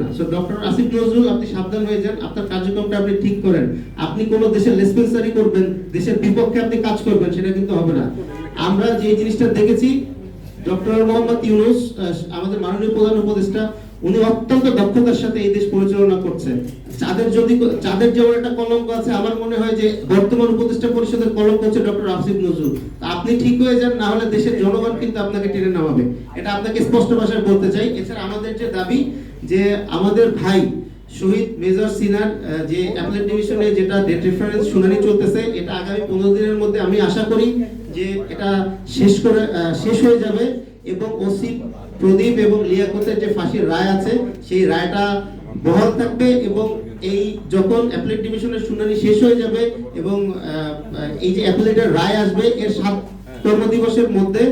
না। So doctor Asif Nazrul, আপনি সাবধান হয়ে যান। আপনার কার্যক্রমটা আপনি ঠিক করেন। আপনি কোন দেশের লেসপেন্সারি করবেন, দেশের বিপক্ষে আপনি কাজ করবেন, সেটা কিন্তু হবে না। আমরা যে জিনিসটা দেখেছি ডক্টর মোহাম্মদ ইউনুস আমাদের মাননীয় প্রধান উপদেষ্টা, উনি অত্যন্ত দক্ষতার সাথে এই দেশ পরিচালনা যাদের যদি যেমন একটা কলঙ্ক আছে, আমার মনে হয় যে বর্তমান উপদেষ্টা পরিষদের কলঙ্ক হচ্ছে ডক্টর নজরুল। আপনি ঠিক হয়ে যান, না হলে দেশের জনগণ কিন্তু আপনাকে টেনে নামাবে। এটা আপনাকে স্পষ্ট ভাষায় বলতে চাই। এছাড়া আমাদের যে দাবি যে আমাদের ভাই শহীদ মেজর সিনার যে অ্যাপেলেট ডিভিশনে যেটা ডেট রেফারেন্স শুনানি চলতেছে, এটা আগামী পনেরো দিনের মধ্যে আমি আশা করি যে এটা শেষ করে শেষ হয়ে যাবে এবং ওসি প্রদীপ এবং লিয়াকতের যে ফাঁসির রায় আছে, সেই রায়টা বহাল থাকবে এবং এই যখন অ্যাপেলেট ডিভিশনের শুনানি শেষ হয়ে যাবে এবং এই যে অ্যাপেলেটের রায় আসবে, এর সাত কর্মদিবসের মধ্যে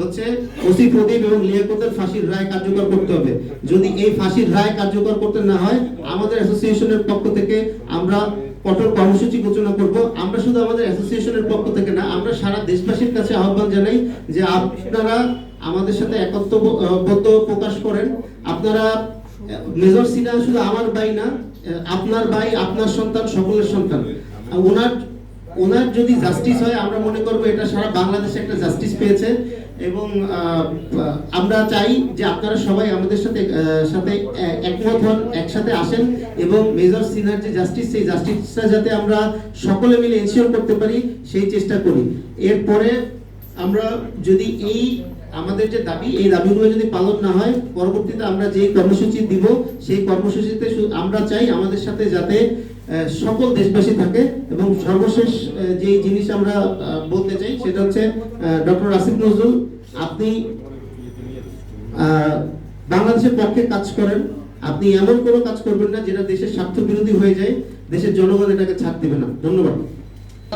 হচ্ছে ওসি প্রদীপ এবং লিয়াকতের ফাঁসির রায় কার্যকর করতে হবে। যদি এই ফাঁসির রায় কার্যকর করতে না হয়, আমাদের অ্যাসোসিয়েশনের পক্ষ থেকে আমরা কঠোর কর্মসূচি ঘোষণা করব। আমরা শুধু আমাদের অ্যাসোসিয়েশনের পক্ষ থেকে না, আমরা সারা দেশবাসীর কাছে আহ্বান জানাই যে আপনারা আমাদের সাথে একত্রবদ্ধ প্রকাশ করেন। আপনারা, মেজর সিনহা শুধু আমার ভাই না, আপনার ভাই, আপনার সন্তান, সকলের সন্তান। ওনার ওনার যদি জাস্টিস হয়, আমরা মনে করব এটা সারা বাংলাদেশে একটা জাস্টিস পেয়েছে। এবং আমরা চাই যে আপনারা সবাই আমাদের সাথে সাথে একমত হন, একসাথে আসেন এবং মেজর সিনহার যে জাস্টিস সেই জাস্টিসটা যাতে আমরা সকলে মিলে এনশিওর করতে পারি, সেই চেষ্টা করি। এরপরে আমরা যদি এই আমাদের যে দাবি, এই দাবিগুলো যদি পালন না হয়, পরবর্তীতে আমরা যে কর্মসূচি দিব, সেই কর্মসূচিতে আমরা চাই আমাদের সাথে যাতে সকল দেশবাসী থাকে এবং সর্বশেষ যে জিনিস আমরা বলতে চাই সেটা হচ্ছে ডক্টর আসিফ নজরুল, আপনি বাংলাদেশের পক্ষে কাজ করেন। আপনি এমন কোনো কাজ করবেন না যেটা দেশের স্বার্থ বিরোধী হয়ে যায়, দেশের জনগণ এটাকে ছাড় দেবে না। ধন্যবাদ।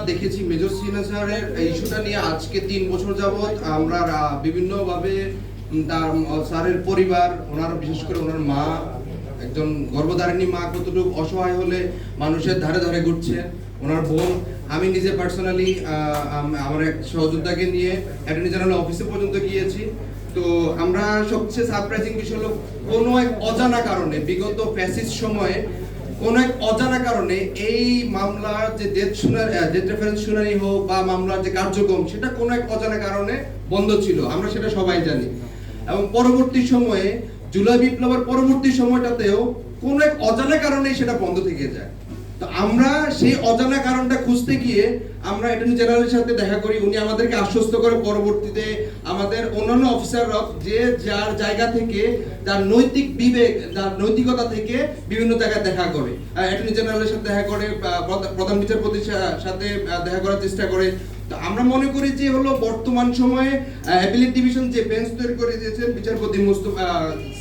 দেখেছি মেজর স্যারের ইস্যুটা নিয়ে আজকে তিন বছর যাবৎ আমরা বিভিন্নভাবে তার স্যারের পরিবার, ওনার, বিশেষ করে ওনার মা, একজন গর্ভধারিণী মা কতটুকু অসহায় হলে মানুষের ধারে ধারে ঘুরছে, ওনার বোন। আমি নিজে পার্সোনালি আমার এক সহযোদ্ধাকে নিয়ে অ্যাটর্নি জেনারেল অফিসে পর্যন্ত গিয়েছি। তো আমরা সবচেয়ে সারপ্রাইজিং বিষয় হলো কোনো এক অজানা কারণে বিগত ফ্যাসিস্ট সময়ে কোন এক অজানা কারণে এই মামলার যে ডেথ শুনানি ডেথ রেফারেন্স শুনানি হোক বা মামলার যে কার্যক্রম, সেটা কোন এক অজানা কারণে বন্ধ ছিল। আমরা সেটা সবাই জানি। এবং পরবর্তী সময়ে, জুলাই বিপ্লবের পরবর্তী সময়টাতেও কোন এক অজানা কারণে সেটা বন্ধ থেকে যায়। তো আমরা সেই অজানা কারণটা খুঁজতে গিয়ে আমরা অ্যাটর্নি জেনারেলের সাথে দেখা করি, উনি আমাদেরকে আশ্বস্ত করে পরবর্তীতে আমাদের অন্যান্য অফিসাররা যে যার জায়গা থেকে, যার নৈতিক বিবেক, যার নৈতিকতা থেকে বিভিন্ন জায়গায় দেখা করে। অ্যাটর্নি জেনারেলের সাথে দেখা করে প্রধান বিচারপতির সাথে দেখা করার চেষ্টা করে। তো আমরা মনে করি যে হলো বর্তমান সময়ে অ্যাপিলেট ডিভিশন যে বেঞ্চ তৈরি করে দিয়েছেন, বিচারপতি মুস্তফা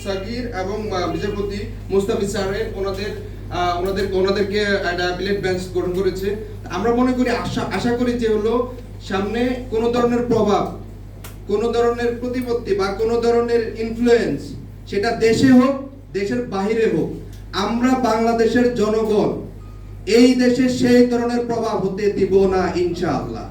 সাকির এবং বিচারপতি মুস্তাফিজ স্যারের, ওনাদের ওনাদের ওনাদেরকে একটা অ্যাপিলেট বেঞ্চ গঠন করেছে। আমরা মনে করি, আশা আশা করি যে হলো, সামনে কোনো ধরনের প্রভাব, কোনো ধরনের প্রতিপত্তি বা কোনো ধরনের ইনফ্লুয়েন্স সেটা দেশে হোক, দেশের বাহিরে হোক, আমরা বাংলাদেশের জনগণ, এই দেশে সেই ধরনের প্রভাব হতে দিব না, ইনশাআল্লাহ।